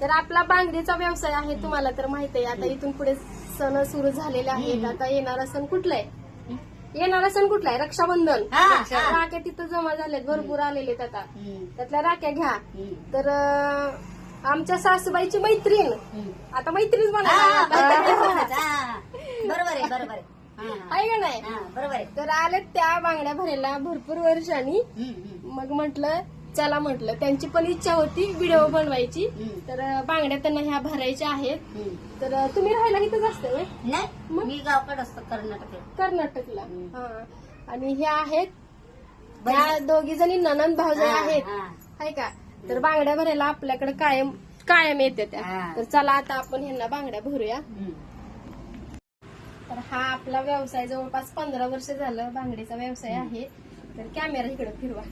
तर आपला बांगडीचा व्यवसाय आहे तुम्हाला तर माहीत आहे. आता इथून पुढे सण सुरू झालेले आहेत. आता येणारा सण कुठला आहे? येणारा सण कुठला आहे? रक्षाबंधन. राख्या तिथं जमा झाल्यात. भरपूर आलेले आता. त्यातल्या राख्या घ्या. तर आमच्या सासूबाईची मैत्रीण. आता मैत्रीण म्हणा बरोबर हा. बरोबर आहे बरोबर आहे. आहे का नाही? बरोबर आहे. तर आले त्या बांगड्या भरायला भरपूर वर्षांनी. मग म्हंटल चला म्हटलं. त्यांची पण इच्छा होती व्हिडिओ बनवायची. तर बांगड्या त्यांना ह्या भरायच्या आहेत. तर तुम्ही राहायला इथंच असते व्हय? नाही मी गावकडे असतो कर्नाटक कर्नाटकला. हम्म. हा. आणि ह्या आहेत. ह्या दोघी जणी ननंद भाऊजाई आहेत. आहे का? तर बांगड्या भरायला आपल्याकडे कायम कायम येते त्या. हा. तर चला आता आपण ह्यांना बांगड्या भरूया. तर हा आपला व्यवसाय जवळपास पंधरा वर्ष झालं बांगडीचा व्यवसाय आहे. तर कॅमेरा इकडे फिरवा.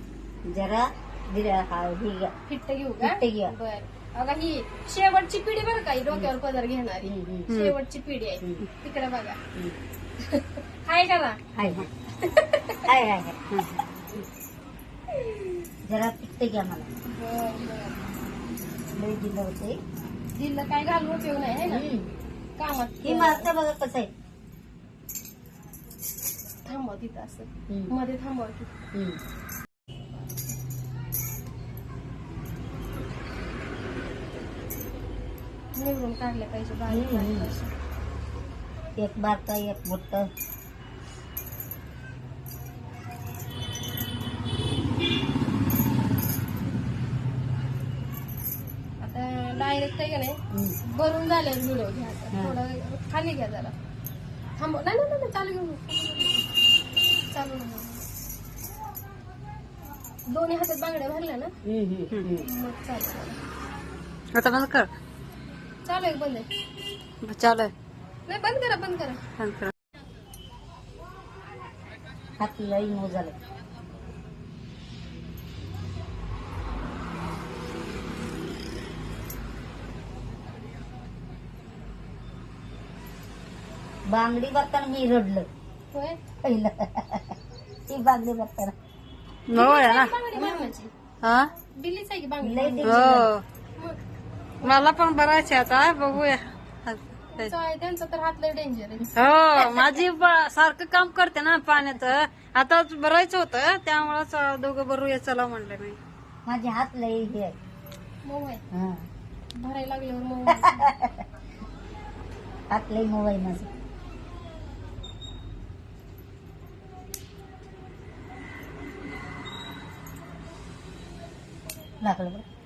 जरा दिल्या हा ही घ्या. फिट्ट घेऊ का फिट्ट घ्या. बर अगा ही शेवटची पिढी बरं का ही डोक्यावर पदर घेणारी हम्म, हम्म. शेवटची पिढी आहे हम्म. तिकडे बघा हम्म. हाय का ना हाय हाय हाय हाय हाय. हम्म. जरा पित्त घ्या मला बर बर लय दिलं होते दिलं काय घालून उपयोग नाही है ना हम्म. कामात ही बघा कसं आहे थांबव तिथं असं हम्म. मध्ये थांबव की हम्म. निवडून काढल्या पाहिजे बारीक हम्म, बारीक हम्म. अशा. एक बारका एक मोठ आता डायरेक्ट आहे का नाही भरून झाल्यावर व्हिडिओ घ्या आता. हा. थोडं खाली घ्या जरा थांबव नाही नाही नाही चालू घेऊ चालू नको. दोन्ही हातात बांगड्या भरल्या ना मग चालू आता बंद कर चालू आहे बंद आहे? चालू आहे. नाही बंद करा बंद करा. बंद कर. हात लई मऊ झालं. बांगडी भरताना मी रडलं. पहिलं. ती बांगडी भरताना हो आहे ना? हा? आहे की बांगडी हो. मला पण भरायचे आता बघूया. त्यांचा तर हात लय डेंजर हो माझी ब- सारखं काम करते ना पाण्याचं आता भरायचं होतं त्यामुळेच दोघं भरूया चला म्हणलं मी. माझे हात हे हा. भरायला लागल्यावर मऊ आहे. हात लई मऊ आहे माझं. लागलं बरं.